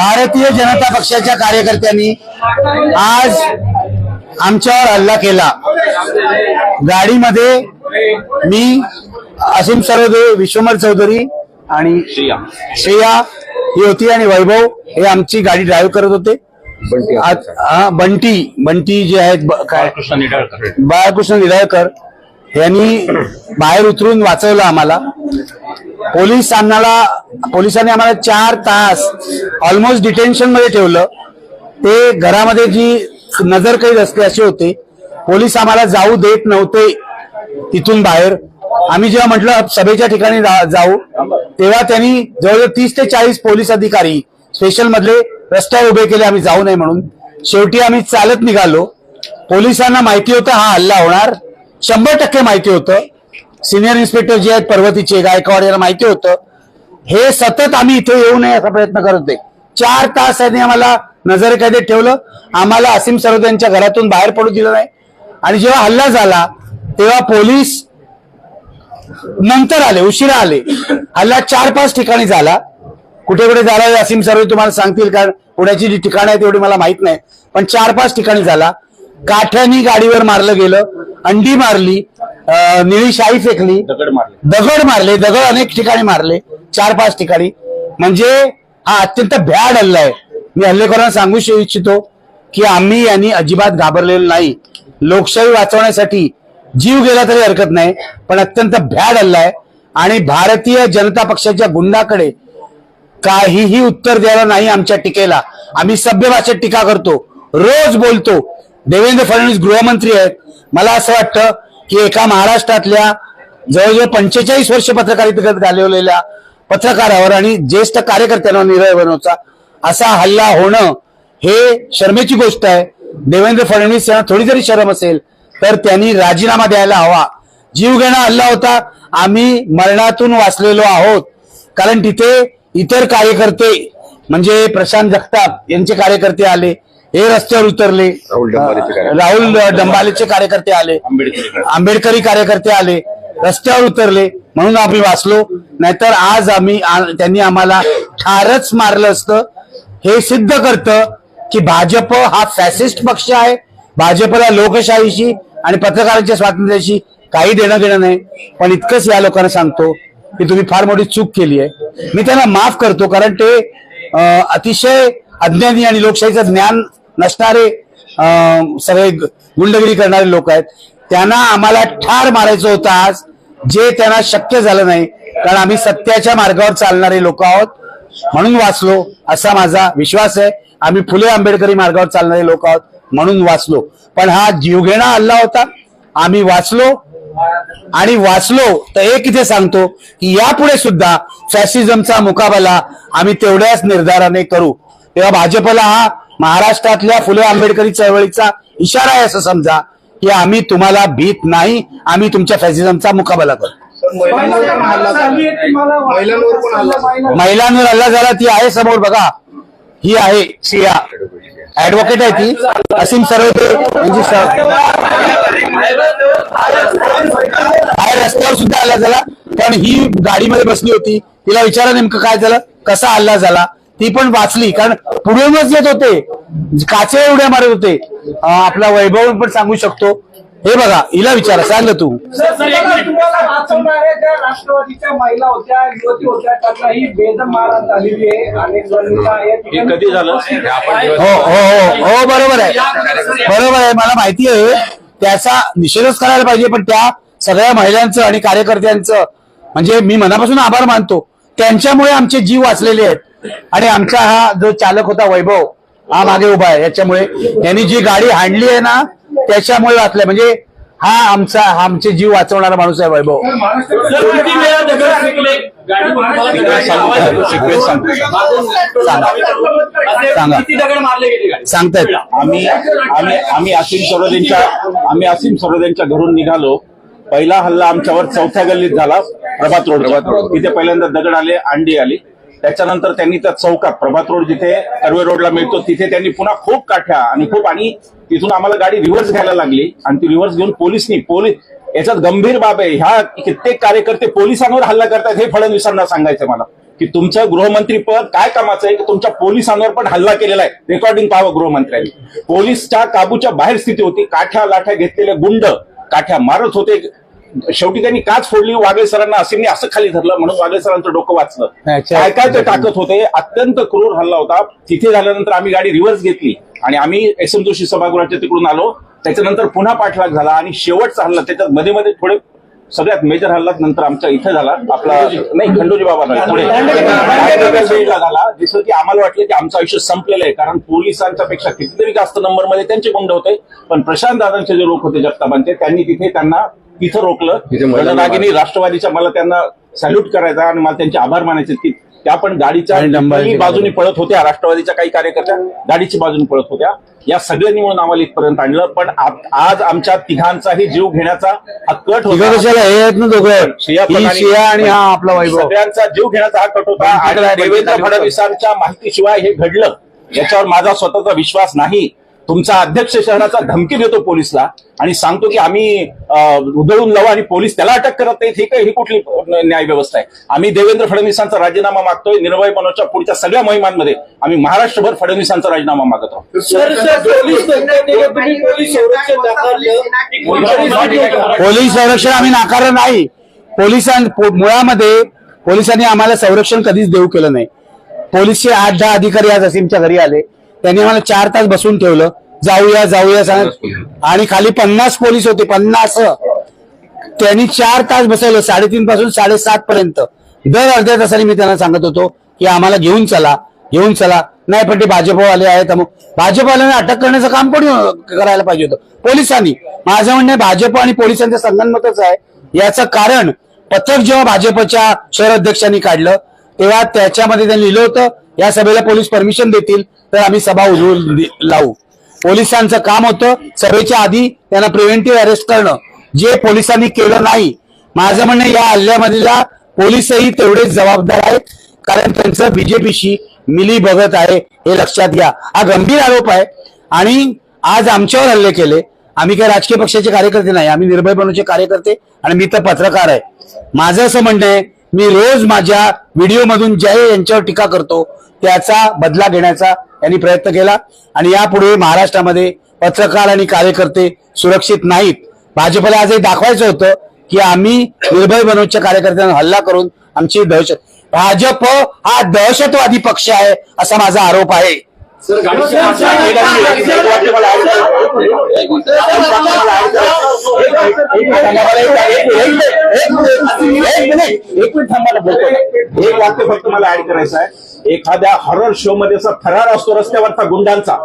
भारतीय जनता पक्षाच्या कार्यकर्त्यांनी आज आमच्यावर हल्ला केला. गाडीमध्ये मी असीम सरोदे विश्वमर चौधरी आणि श्रेया. ही होती आणि वैभव हे आमची गाडी ड्राईव्ह करत होते. आज- हा, बंटी. बंटी जे आहेत ब- काय? कृष्ण निडाळकर. बाळकृष्ण निराळकर यांनी बाहेर उतरून वाचवलं आम्हाला. पोलिसांना पोलिसांनी आम्हाला चार तास ऑलमोस्ट डिटेन्शनमध्ये ठेवलं. ते घरामध्ये जी नजर कैद असते असे होते पोलीस आम्हाला जाऊ देत नव्हते तिथून बाहेर. आम्ही जेव्हा म्हटलं सभेच्या ठिकाणी जाऊ. तेव्हा त्यांनी जवळजवळ तीस ते चाळीस पोलीस अधिकारी स्पेशल मधले रस्त्यावर उभे केले आम्ही जाऊ नये म्हणून. शेवटी आम्ही चालत निघालो. पोलिसांना माहिती होतं हा हल्ला होणार. शंभर टक्के माहिती होतं. सिनियर इन्स्पेक्टर जे आहेत पर्वतीचे गायकवाड यांना माहिती होतं. हे सतत आम्ही इथे येऊ नये असा प्रयत्न करत होते. चार तास त्यांनी आम्हाला नजरेकैदेत ठेवलं. आम्हाला असीम सरोद यांच्या घरातून बाहेर पडू दिलं नाही. आणि जेव्हा हल्ला झाला तेव्हा पोलीस नंतर आले उशिरा आले. हल्ला चार पाच ठिकाणी झाला. कुठे कुठे झाला हे असीम सरोद तुम्हाला सांगतील कारण पुण्याची जी ठिकाणं आहेत तेवढी मला माहीत नाही. पण चार पाच ठिकाणी झाला. काठ्यानी गाडीवर मारलं गेलं अंडी मारली निळी शाई फेकली दगड मारले. दगड मारले दगड अनेक ठिकाणी मारले चार पाच ठिकाणी. म्हणजे हा अत्यंत भ्याड हल्ला आहे. मी हल्लेखोरांना सांगू इच्छितो की आम्ही यांनी अजिबात घाबरलेलो नाही. लोकशाही वाचवण्यासाठी जीव गेला तरी हरकत नाही पण अत्यंत भ्याड हल्ला आहे. आणि भारतीय जनता पक्षाच्या गुंडाकडे काहीही उत्तर द्यायला नाही आमच्या टीकेला. आम्ही सभ्य भाषेत टीका करतो रोज बोलतो देवेंद्र फडणवीस गृहमंत्री आहेत. मला असं वाटतं की एका महाराष्ट्रातल्या जवळजवळ पंचेचाळीस वर्ष पत्रकारितेत घालवलेल्या पत्रकारावर आणि ज्येष्ठ कार्यकर्त्यांवर निर्णय बनवचा असा हल्ला होणं हे शर्मेची गोष्ट आहे. देवेंद्र फडणवीस यांना थोडी जरी शरम असेल तर त्यांनी राजीनामा द्यायला हवा. जीवघेणा हल्ला होता. आम्ही मरणातून वाचलेलो आहोत. कारण तिथे इतर कार्यकर्ते म्हणजे प्रशांत जगताप यांचे कार्यकर्ते आले. हे रस्त्यावर उतरले. राहुल डंबालेचे कार्यकर्ते. आले. आंबेडकर कार्यकर्ते आले. रस्त्यावर उतरले. म्हणून आम्ही वाचलो. नाहीतर आज आम्ही त्यांनी आम्हाला ठारच मारलं असतं. हे सिद्ध करतं की भाजप हा फॅसिस्ट पक्ष आहे. भाजपला लोकशाहीशी आणि पत्रकारांच्या स्वातंत्र्याशी काही देणं घेणं नाही. पण इतकंच या लोकांना सांगतो की तुम्ही फार मोठी चूक केली आहे. मी त्यांना माफ करतो कारण ते अतिशय अज्ञानी आणि लोकशाहीचं ज्ञान नसणारे सगळे ग- गुंडगिरी करणारे लोक आहेत. त्यांना आम्हाला ठार मारायचं होतं आज जे त्यांना शक्य झालं नाही. कारण आम्ही सत्याच्या मार्गावर चालणारे लोक आहोत. म्हणून वाचलो असा माझा विश्वास आहे. आम्ही फुले आंबेडकरी मार्गावर चालणारे लोक आहोत म्हणून वाचलो. पण हा जीवघेणा हल्ला होता. आम्ही वाचलो. आणि वाचलो तर एक इथे सांगतो की यापुढे सुद्धा फॅसिझमचा मुकाबला आम्ही तेवढ्याच निर्धाराने करू. तेव्हा भाजपला हा महाराष्ट्रातल्या फुले आंबेडकरी चळवळीचा इशारा आहे असं समजा की आम्ही तुम्हाला भीत नाही आम्ही तुमच्या फॅसिझमचा मुकाबला करू. महिलांवर हल्ला झाला. ती आहे समोर बघा. ही आहे सिया ऍडव्होकेट आहे ती. असीम सरोदे यांची रस्त्यावर सुद्धा हल्ला झाला. पण ही गाडीमध्ये बसली होती. तिला विचारा नेमकं काय झालं कसा हल्ला झाला. ती पण वाचली कारण पुढूनच येत होते. काचे उड्या मारत होते. आपला वैभव पण सांगू शकतो. हे बघा हिला विचारा सांग तू. राष्ट्रवादीच्या महिला होत्या युवती होत्या त्यांना ही बेदम मारहाण झालेली आहे आणि जणीला या हे ठिकाणी- कधी झालं? आपण हो हो हो हो बरोबर आहे. बरोबर आहे. मला माहिती आहे त्याचा निषेधच करायला पाहिजे पण त्या सगळ्या महिलांचं आणि कार्यकर्त्यांचं म्हणजे मी मनापासून आभार मानतो. त्यांच्यामुळे आमचे जीव वाचलेले आहेत. आणि आमचा हा जो चालक होता वैभव हा मागे उभा आहे. याच्यामुळे यांनी जी गाडी हाणली आहे ना त्याच्यामुळे वाचलंय. म्हणजे हा आमचा हा आमचे जीव वाचवणारा माणूस आहे वैभव. सांगतायत. आम्ही आम्ही आम्ही असीम सरोदेंच्या आम्ही असीम सरोदेंच्या घरून निघालो. पहिला हल्ला आमच्यावर चौथ्या गल्लीत झाला प्रभात रोड. तिथे पहिल्यांदा दगड आले अंडी आली. त्याच्यानंतर त्यांनी त्या चौकात प्रभात रोड जिथे कर्वे रोडला मिळतो तिथे त्यांनी पुन्हा खूप काठ्या आणि खूप आणि तिथून आम्हाला गाडी रिव्हर्स घ्यायला लागली आणि ती रिव्हर्स घेऊन पोलिसनी पोलीस याच्यात गंभीर बाब आहे. ह्या कित्येक कार्यकर्ते पोलिसांवर हल्ला करतात हे फडणवीसांना सांगायचं मला. की तुमचं गृहमंत्री पद काय कामाचं आहे? की तुमच्या पोलिसांवर पण हल्ला केलेला आहे. रेकॉर्डिंग पाहावं गृहमंत्र्यांनी. पोलीसच्या काबूच्या बाहेर स्थिती होती. काठ्या लाठ्या घेतलेले गुंड काठ्या मारत होते. शेवटी त्यांनी काच फोडली वागळे सरांना असेंनी असं खाली धरलं म्हणून वागळे सरांचं डोकं वाचलं. काय काय ते टाकत होते? अत्यंत क्रूर हल्ला होता. तिथे झाल्यानंतर आम्ही गाडी रिव्हर्स घेतली आणि आम्ही एस एम जोशी सभागृहाच्या तिकडून आलो. त्याच्यानंतर पुन्हा पाठलाग झाला आणि शेवटचा हल्ला त्याच्यात मध्ये मध्ये थोडे सगळ्यात मेजर हल्ला नंतर आमच्या इथं झाला. आपला नाही खंडोजी बाबा झाला. जसं की आम्हाला वाटलं की आमचं आयुष्य संपलेलं आहे कारण पोलिसांच्या पेक्षा कितीतरी जास्त नंबरमध्ये त्यांचे गुंड होते. पण प्रशांत दादांचे जे लोक होते जगतापांचे त्यांनी तिथे त्यांना तिथं रोखलं. रणरागिनी राष्ट्रवादीच्या मला त्यांना सॅल्यूट करायचा आणि मला त्यांचे आभार मानायचे की त्या पण गाडीच्या बाजूनी पळत होत्या राष्ट्रवादीच्या काही कार्यकर्त्या गाडीची बाजूनी पळत होत्या. या सगळ्यांनी म्हणून आम्हाला इथपर्यंत आणलं. पण आज आमच्या तिघांचाही जीव घेण्याचा हा कट होता. हे ही हा सगळ्यांचा जीव घेण्याचा हा कट होता. आणि देवेंद्र फडणवीसांच्या माहितीशिवाय हे घडलं. याच्यावर माझा स्वतःचा विश्वास नाही. तुमचा अध्यक्ष शहराचा धमकी देतो पोलिसला आणि सांगतो की आम्ही उधळून लावू आणि पोलीस त्याला अटक करत नाहीत ही काय ही कुठली न्याय व्यवस्था आहे. आम्ही देवेंद्र फडणवीसांचा राजीनामा मागतोय निर्भय मनोजच्या पुढच्या सगळ्या मोहिमांमध्ये आम्ही महाराष्ट्रभर फडणवीसांचा राजीनामा मागत आहोत. पोलीस संरक्षण नाकारलं. पोलीस संरक्षण आम्ही नाकारलं नाही. पोलिसां मुळामध्ये पोलिसांनी आम्हाला संरक्षण कधीच देऊ केलं नाही. पोलीसचे आठ दहा अधिकारी आज असीमच्या घरी आले. त्यांनी आम्हाला चार तास बसून ठेवलं. जाऊया जाऊया सांग. आणि खाली पन्नास पोलीस होते पन्नास. त्यांनी चार तास बसवलं साडेतीन पासून साडेसात पर्यंत. दर अर्ध्या तासाने मी त्यांना सांगत होतो की आम्हाला घेऊन चला घेऊन चला. नाही पण ते भाजपवाले आहेत मग भाजपवाल्यांना अटक करण्याचं काम कोणी करायला पाहिजे होतं? पोलिसांनी. माझं म्हणणं भाजप आणि पोलिसांचं संगनमतच आहे. याचं कारण पथक जेव्हा भाजपच्या शहर अध्यक्षांनी काढलं तेव्हा त्याच्यामध्ये त्यांनी लिहिलं होतं या सभेला पोलीस परमिशन देतील. तर आम्ही सभा उजवून लावू. पोलिसांचं काम होतं. सभेच्या आधी त्यांना प्रिव्हेंटिव्ह अरेस्ट करणं. जे पोलिसांनी केलं नाही माझं म्हणणं या हल्ल्यामधला पोलीसही तेवढेच जबाबदार आहेत. कारण त्यांचं बीजेपीशी मिली बघत आहे हे लक्षात घ्या. हा गंभीर आरोप आहे. आणि आज आमच्यावर हल्ले केले. आम्ही काही राजकीय पक्षाचे कार्यकर्ते नाही. आम्ही निर्भय कार्यकर्ते आणि मी तर पत्रकार आहे. माझं असं म्हणणं आहे मी रोज माझ्या व्हिडिओमधून जय यांच्यावर टीका करतो. त्याचा बदला घेण्याचा यांनी प्रयत्न केला. आणि यापुढे महाराष्ट्रामध्ये पत्रकार आणि कार्यकर्ते सुरक्षित नाहीत. भाजपला आजही दाखवायचं होतं की आम्ही निर्भय मनोजच्या कार्यकर्त्यांना हल्ला करून आमची दहशत भाजप हा दहशतवादी पक्ष आहे असा माझा आरोप आहे. एक मिनिट थांबायला बोलतो एक वाक्य फक्त मला ऍड करायचं आहे एखाद्या हॉरर शो मध्ये असा थरार असतो रस्त्यावरचा गुंडांचा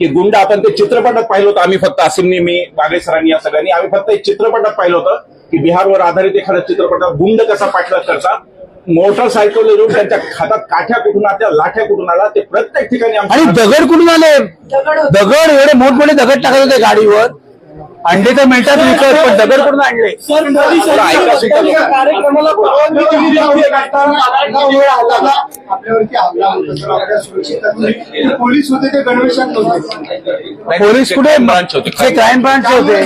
की गुंड आपण ते चित्रपटात पाहिलं होतं आम्ही फक्त असीमनी मी बागळे सरांनी या सगळ्यांनी आम्ही फक्त एक चित्रपटात पाहिलं होतं की बिहारवर आधारित एखाद्या चित्रपटात गुंड कसा पाठलाग करता मोटरसायकल येऊन त्यांच्या हातात काठ्या कुठून आल्या लाठ्या कुठून आला ते प्रत्येक ठिकाणी आणि दगड कुठून आले? दगड एवढे मोठमोठे दगड टाकत होते गाडीवर. अंडे तर मिळतात विकत पण दगड कुठून आणले? पोलीस होते ते पोलीस कुठे? ते क्राईम ब्रांच होते.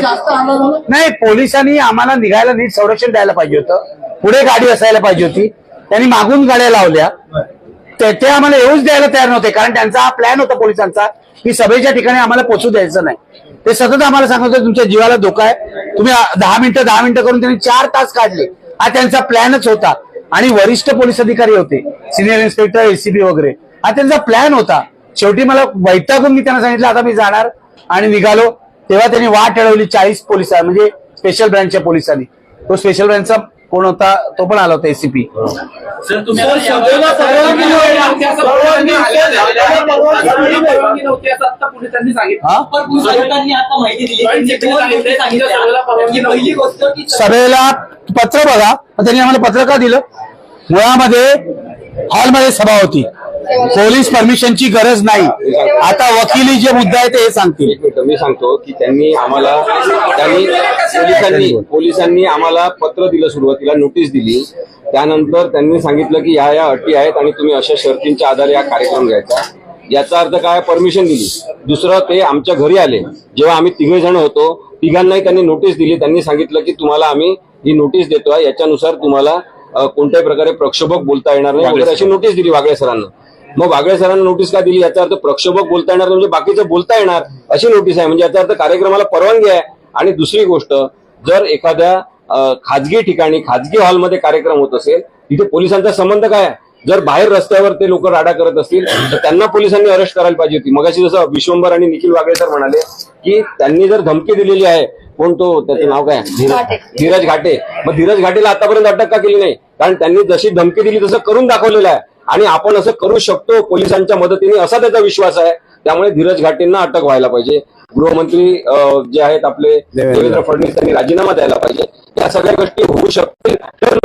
नाही पोलिसांनी आम्हाला निघायला नीट संरक्षण द्यायला पाहिजे होतं. पुढे गाडी असायला पाहिजे होती. त्यांनी मागून गाड्या लावल्या. ते आम्हाला येऊच द्यायला तयार नव्हते कारण त्यांचा हा प्लॅन होता पोलिसांचा की सभेच्या ठिकाणी आम्हाला पोचू द्यायचं नाही. ते सतत आम्हाला सांगत होते तुमच्या जीवाला धोका आहे. तुम्ही दहा मिनिटं दहा मिनिटं करून त्यांनी चार तास काढले. हा त्यांचा प्लॅनच होता. आणि वरिष्ठ पोलीस अधिकारी होते सिनियर इन्स्पेक्टर एसीबी वगैरे. हा त्यांचा प्लॅन होता. शेवटी मला वैतागून मी त्यांना सांगितलं आता मी जाणार आणि निघालो. तेव्हा त्यांनी वाट अडवली चाळीस पोलीस म्हणजे स्पेशल ब्रँचच्या पोलिसांनी. तो स्पेशल ब्रँचचा कोण होता तो पण आला होता एसीपी सर सभेला पत्र बघा. त्यांनी आम्हाला पत्र का दिलं? मुळामध्ये हॉलमध्ये सभा होती. पोलीस परमिशनची गरज नाही. आता वकिली जे मुद्दा आहे ते हे सांगतील. मी सांगतो की त्यांनी आम्हाला त्यांनी पोलिसांनी पोलिसांनी आम्हाला पत्र दिलं सुरुवातीला नोटीस दिली. त्यानंतर त्यांनी सांगितलं की ह्या या अटी आहेत आणि तुम्ही अशा शर्तींच्या आधारे हा कार्यक्रम घ्यायचा. याचा अर्थ काय? परमिशन दिली. दुसरं ते आमच्या घरी आले. जेव्हा आम्ही तिघे जण होतो तिघांनाही त्यांनी नोटीस दिली. त्यांनी सांगितलं की तुम्हाला आम्ही ही नोटीस देतोय. याच्यानुसार तुम्हाला कोणत्याही प्रकारे प्रक्षोभक बोलता येणार नाही वगैरे अशी नोटीस दिली वागळे सरांना. मग वागळे सरांना नोटीस का दिली? याचा अर्थ प्रक्षोभक बोलता येणार म्हणजे बाकीचं बोलता येणार अशी नोटीस आहे. म्हणजे याचा अर्थ कार्यक्रमाला परवानगी आहे. आणि दुसरी गोष्ट जर एखाद्या खाजगी ठिकाणी खाजगी हॉलमध्ये कार्यक्रम होत असेल तिथे पोलिसांचा संबंध काय आहे? जर बाहेर रस्त्यावर ते लोक राडा करत असतील तर त्यांना पोलिसांनी अरेस्ट करायला पाहिजे होती. मगाशी जसं विश्वंभर आणि निखिल वागळे सर म्हणाले की त्यांनी जर धमकी दिलेली आहे कोण तो? त्याचं नाव काय? धीरज घाटे. मग धीरज घाटेला आतापर्यंत अटक का केली नाही? कारण त्यांनी जशी धमकी दिली तसं करून दाखवलेलं आहे. आणि आपण असं करू शकतो पोलिसांच्या मदतीने असा त्याचा विश्वास आहे. त्यामुळे धीरज घाटेंना अटक व्हायला पाहिजे. गृहमंत्री जे आहेत आपले देवेंद्र फडणवीस. यांनी राजीनामा द्यायला पाहिजे. या सगळ्या गोष्टी होऊ शकतील. तर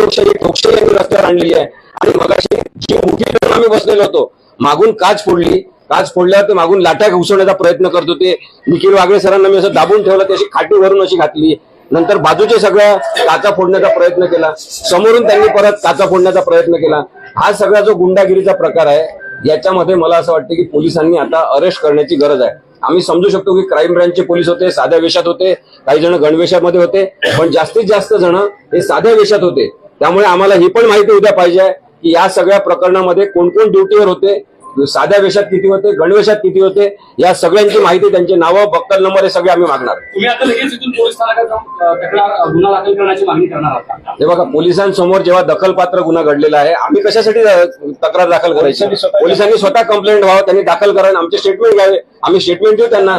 लोकशाही यांनी रस्त्यावर आणलेली आहे. आणि मगाशी जी मोठी आम्ही बसलेलो होतो मागून काच फोडली. काच फोडल्यावर ते मागून लाट्या घुसवण्याचा प्रयत्न करत होते. निखिल वागळे सरांना मी असं दाबून ठेवलं त्याची खाटी भरून अशी घातली. नंतर बाजूचे सगळ्या काचा फोडण्याचा प्रयत्न केला. समोरून त्यांनी परत काचा फोडण्याचा प्रयत्न केला. हा सगळा जो गुंडागिरीचा प्रकार आहे याच्यामध्ये मला असं वाटतं की पोलिसांनी आता अरेस्ट करण्याची गरज आहे. आम्ही समजू शकतो की क्राईम ब्रँचचे पोलीस होते साध्या वेशात होते काही जण गणवेशामध्ये होते पण जास्तीत जास्त जण हे साध्या वेशात होते. त्यामुळे आम्हाला ही पण माहिती उद्या पाहिजे की या सगळ्या प्रकरणामध्ये कोण कोण ड्युटीवर होते साध्या वेशात किती होते गणवेशात किती होते या सगळ्यांची माहिती त्यांचे नावं बक्कल नंबर हे सगळे आम्ही मागणार. तुम्ही आता लगेच इथून पोलीस स्थानकात जाऊन अ, तक्रार गुन्हा दाखल करण्याची मागणी करणार आहात. हे बघा पोलिसांसमोर जेव्हा दखलपात्र गुन्हा घडलेला आहे आम्ही कशासाठी तक्रार दाखल करायची? पोलिसांनी स्वतः कंप्लेंट व्हावं त्यांनी दाखल करायला आमचे स्टेटमेंट घ्यावे. आम्ही स्टेटमेंट देऊ त्यांना.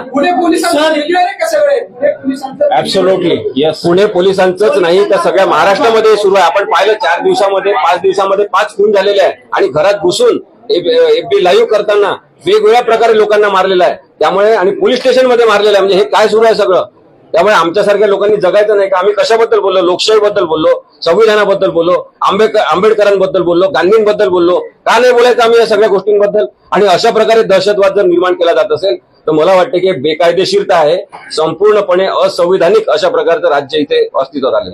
पुणे पोलिसांचंच नाही तर सगळ्या महाराष्ट्रामध्ये सुरू आहे. आपण पाहिलं चार दिवसामध्ये पाच दिवसामध्ये पाच खून झालेले आहे. आणि घरात घुसून एफबी लाईव्ह करताना वेगवेगळ्या प्रकारे लोकांना मारलेलं आहे. त्यामुळे आणि पोलीस स्टेशनमध्ये मारलेलं आहे. म्हणजे हे काय सुरू आहे सगळं? त्यामुळे आमच्यासारख्या लोकांनी जगायचं नाही का? आम्ही कशाबद्दल बोललो? लोकशाहीबद्दल बोललो? संविधानाबद्दल बोललो? आंबेडकर आंबेडकरांबद्दल बोललो? गांधींबद्दल बोललो? का नाही बोलायचं आम्ही या सगळ्या गोष्टींबद्दल? आणि अशा प्रकारे दहशतवाद जर निर्माण केला जात असेल तर मला वाटतं की बेकायदेशीरता आहे. संपूर्णपणे असंविधानिक अशा प्रकारचं राज्य इथे अस्तित्वात आलं.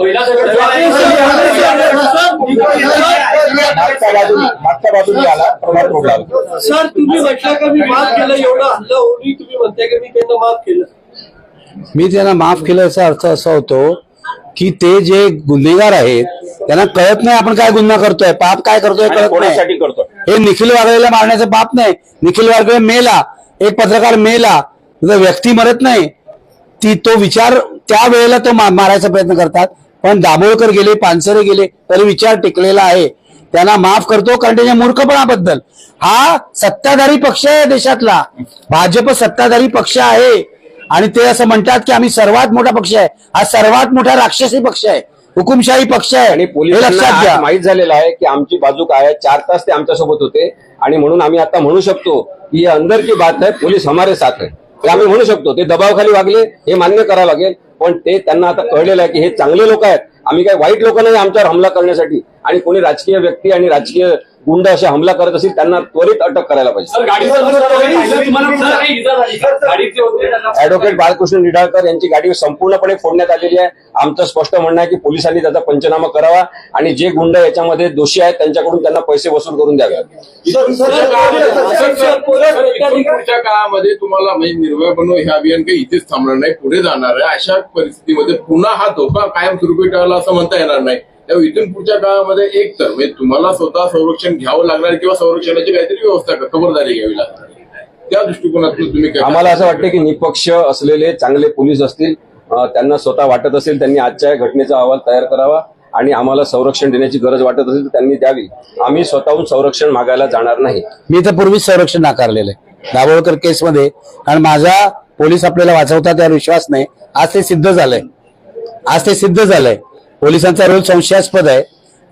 सर तुम्ही म्हटलं का मी माफ केलं? एवढं हल्ला होऊनही तुम्ही म्हणताय का मी त्यांना माफ केलं? मी त्यांना माफ केलं याचा अर्थ असा होतो की ते जे गुन्हेगार आहेत त्यांना कळत नाही आपण काय गुन्हा करतोय पाप काय करतोय कळत नाही. हे निखिल वागळेला मारण्याचं पाप नाही. निखिल वागळे मेला. एक पत्रकार मेला तिथं व्यक्ती मरत नाही. ती तो विचार त्या वेळेला तो मा- मारायचा प्रयत्न करतात. पण दाभोळकर गेले पानसरे गेले तरी विचार टिकलेला आहे. त्यांना माफ करतो कारण त्याच्या मूर्खपणाबद्दल. हा सत्ताधारी पक्ष आहे देशातला. भाजप सत्ताधारी पक्ष आहे. आणि ते असं म्हणतात की आम्ही सर्वात मोठा पक्ष आहे. हा सर्वात मोठा राक्षसी पक्ष आहे. हुकुमशाही पक्ष आहे. आणि हे पोलिसांना माहीत झालेलं आहे की आमची बाजू काय आहे? चार तास ते आमच्यासोबत होते आणि म्हणून आम्ही आता म्हणू शकतो की ये अंदर की बात है पोलीस हमारे साथ है हे आम्ही म्हणू शकतो ते दबावाखाली वागले हे मान्य करावं लागेल पण ते त्यांना आता कळलेलं आहे की हे चांगले लोक आहेत. आम्ही काही वाईट लोक नाही आमच्यावर हमला करण्यासाठी. आणि कोणी राजकीय व्यक्ती आणि राजकीय गुंड असे हमला करत असतील त्यांना त्वरित अटक करायला पाहिजे सर ऍडव्होकेट बाळकृष्ण निडाळकर यांची गाडी संपूर्णपणे फोडण्यात आलेली आहे आमचं स्पष्ट म्हणणं आहे की पोलिसांनी त्याचा पंचनामा करावा आणि जे गुंड याच्यामध्ये दोषी आहेत त्यांच्याकडून त्यांना पैसे वसूल करून द्यावे पुढच्या काळामध्ये तुम्हाला म्हणजे निर्भय बनव हे अभियान काही इथेच थांबणार नाही पुढे जाणार आहे अशा परिस्थितीमध्ये पुन्हा हा धोका कायम स्वरूपी ठेवला असं म्हणता येणार नाही त्यामुळे इथून पुढच्या काळामध्ये एक तर म्हणजे तुम्हाला स्वतः संरक्षण घ्यावं लागणार किंवा संरक्षणाची काहीतरी व्यवस्था खबरदारी घ्यावी लागणार त्या दृष्टिकोनातून तुम्ही काय आम्हाला असं वाटतं की निपक्ष असलेले चांगले पोलीस असतील त्यांना स्वतः वाटत असेल त्यांनी आजच्या या घटनेचा अहवाल तयार करावा आणि आम्हाला संरक्षण देण्याची गरज वाटत असेल तर त्यांनी द्यावी. आम्ही स्वतःहून संरक्षण मागायला जाणार नाही. मी तर पूर्वीच संरक्षण नाकारलेलं आहे. दाभोळकर केसमध्ये कारण माझा पोलीस आपल्याला वाचवतात यावर विश्वास नाही. आज ते सिद्ध झालंय. आज ते सिद्ध झालंय. पोलिसांचा रोल संशयास्पद आहे.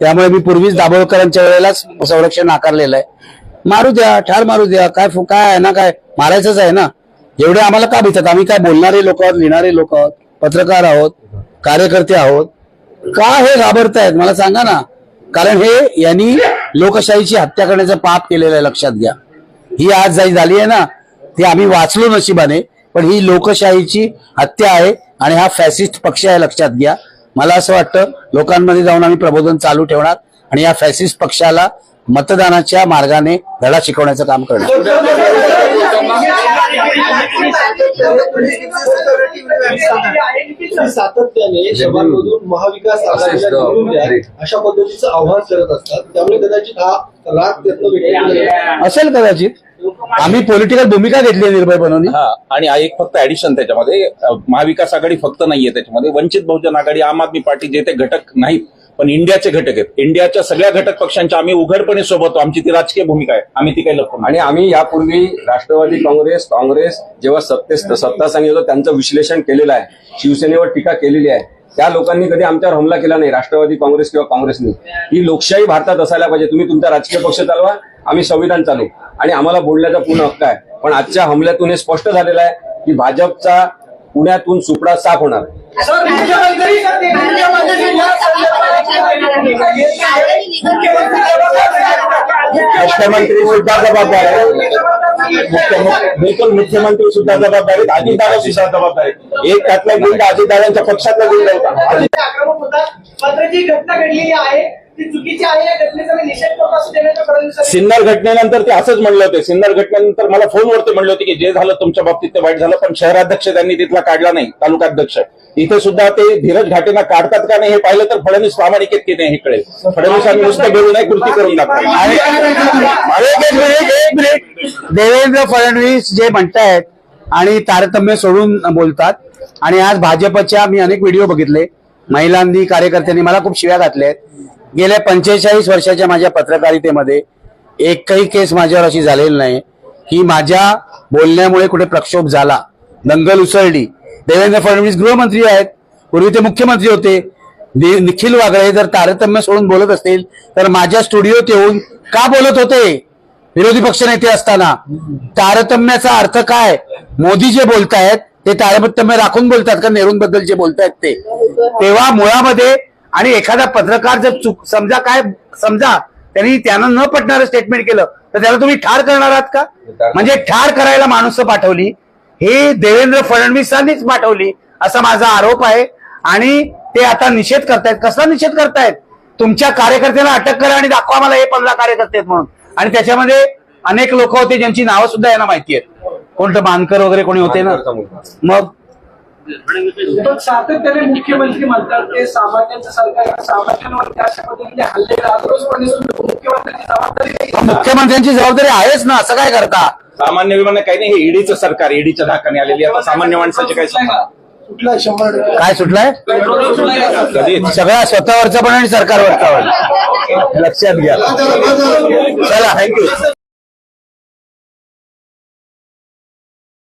त्यामुळे मी पूर्वीच दाभोळकरांच्या वेळेलाच संरक्षण नाकारलेलं आहे. मारू द्या ठार मारू द्या काय काय आहे ना काय? मारायचंच आहे ना. एवढे आम्हाला का भितात? आम्ही काय बोलणारे लोक आहोत लिहिणारे लोक आहोत पत्रकार आहोत कार्यकर्ते आहोत? का हे घाबरतायत? मला सांगा ना. कारण हे यांनी लोकशाहीची हत्या करण्याचं पाप केलेलं आहे लक्षात घ्या. ही आज जाई झाली आहे ना. ती आम्ही वाचलो नशिबाने पण ही लोकशाहीची हत्या आहे आणि हा फॅसिस्ट पक्ष आहे लक्षात घ्या. मला असं वाटतं लोकांमध्ये जाऊन आम्ही प्रबोधन चालू ठेवणार आणि या फॅसिस्ट पक्षाला मतदानाच्या मार्गाने धडा शिकवण्याचं काम करणार. सातत्याने महाविकास आघाडीला अशा पद्धतीचं आव्हान करत असतात. त्यामुळे कदाचित हा असेल कदाचित. आम्ही पॉलिटिकल भूमिका घेतली आहे निर्भय बनवून. हा आणि हा एक फक्त ऍडिशन त्याच्यामध्ये. अ, महाविकास आघाडी फक्त नाहीये त्याच्यामध्ये. वंचित बहुजन आघाडी आम आदमी पार्टी जे ते घटक नाहीत पण इंडियाचे घटक आहेत. इंडियाच्या सगळ्या घटक पक्षांच्या आम्ही उघडपणे सोबत आहोत. आमची ती राजकीय भूमिका आहे. आम्ही ती काही लपवून आणि आम्ही यापूर्वी राष्ट्रवादी काँग्रेस काँग्रेस जेव्हा सत्ते सत्ता होतं त्यांचं विश्लेषण केलेलं आहे. शिवसेनेवर टीका केलेली आहे. त्या लोकांनी कधी आमच्यावर हमला केला नाही राष्ट्रवादी काँग्रेस किंवा काँग्रेसने. ही लोकशाही भारतात असायला पाहिजे. तुम्ही तुमचा राजकीय पक्ष चालवा आम्ही संविधान चालू. आणि आम्हाला बोलण्याचा पूर्ण हक्क आहे. पण आजच्या हमल्यातून हे स्पष्ट झालेलं आहे की भाजपचा पुण्यातून सुपडा साफ होणार. आहे. सर, मुख्यमंत्री मुख्यमंत्री सुद्धा जबाबदार आहेत. मुख्यमंत्री बिलकुल मुख्यमंत्री सुद्धा जबाबदार आहेत. अजितदादा सुद्धा जबाबदार आहेत. एक त्यातला गुंड अजितदादांच्या पक्षातला गुंड होता. जी घटना घडलेली आहे सिन्नर घटनेनंतर ते असंच म्हणलं होते. सिन्नर घटनेनंतर मला फोनवरती म्हणले होते की जे झालं तुमच्या बाबतीत ते वाईट झालं पण शहराध्यक्ष त्यांनी तिथला काढला नाही तालुकाध्यक्ष. इथे सुद्धा ते धीरज घाटेंना काढतात का नाही हे पाहिलं तर फडणवीस प्रामाणिक आहेत की नाही हे कळेल. फडणवीसांनी नुसतं बोलू नाही कृती करून दाखवा. देवेंद्र फडणवीस जे म्हणतायत आणि तारतम्य सोडून बोलतात आणि आज भाजपच्या मी अनेक व्हिडिओ बघितले. महिलांनी कार्यकर्त्यांनी मला खूप शिव्या घातल्या आहेत गेल्या पंचेचाळीस वर्षाच्या माझ्या पत्रकारितेमध्ये एकही केस माझ्यावर अशी झालेली नाही. की माझ्या बोलण्यामुळे कुठे प्रक्षोभ झाला. दंगल उसळली. देवेंद्र फडणवीस गृहमंत्री आहेत. पूर्वी ते मुख्यमंत्री होते. निखिल वागळे जर तारतम्य सोडून बोलत असतील तर माझ्या स्टुडिओत येऊन का बोलत होते? विरोधी पक्षनेते असताना. तारतम्याचा अर्थ काय? मोदी जे बोलतायत ते तारतम्य राखून बोलतात का नेहरूंबद्दल जे बोलतायत ते? तेव्हा मुळामध्ये आणि एखादा पत्रकार जर चुक समजा काय समजा त्यांनी त्यांना न पटणारं स्टेटमेंट केलं तर त्याला तुम्ही ठार करणार आहात का? म्हणजे ठार करायला माणसं पाठवली हे देवेंद्र फडणवीसांनीच पाठवली असा माझा आरोप आहे. आणि ते आता निषेध करतायत. कसला निषेध करतायत? तुमच्या कार्यकर्त्यांना अटक करा आणि दाखवा मला हे पंधरा कार्यकर्ते आहेत म्हणून. आणि त्याच्यामध्ये अनेक लोक होते ज्यांची नावं सुद्धा यांना माहिती आहेत. कोणतं मानकर वगैरे कोणी होते ना. मग पण सातत्याने मुख्यमंत्री म्हणतात ते सामान्यांचं सरकार सामान्यांवरती अशा पद्धतीने हल्ले सुरू मुख्यमंत्र्यांची जबाबदारी. मुख्यमंत्र्यांची जबाबदारी आहेच ना असं काय करता? सामान्य विमान काही नाही हे ईडीचं सरकार ईडीच्या धाकाने आलेली आहे. आता सामान्य माणसाचे काय? कुठला शंभर काय सुटलाय? कधी सगळा स्वतःवरचा पण आणि सरकारवरचा पण. लक्षात घ्या. चला थँक्यू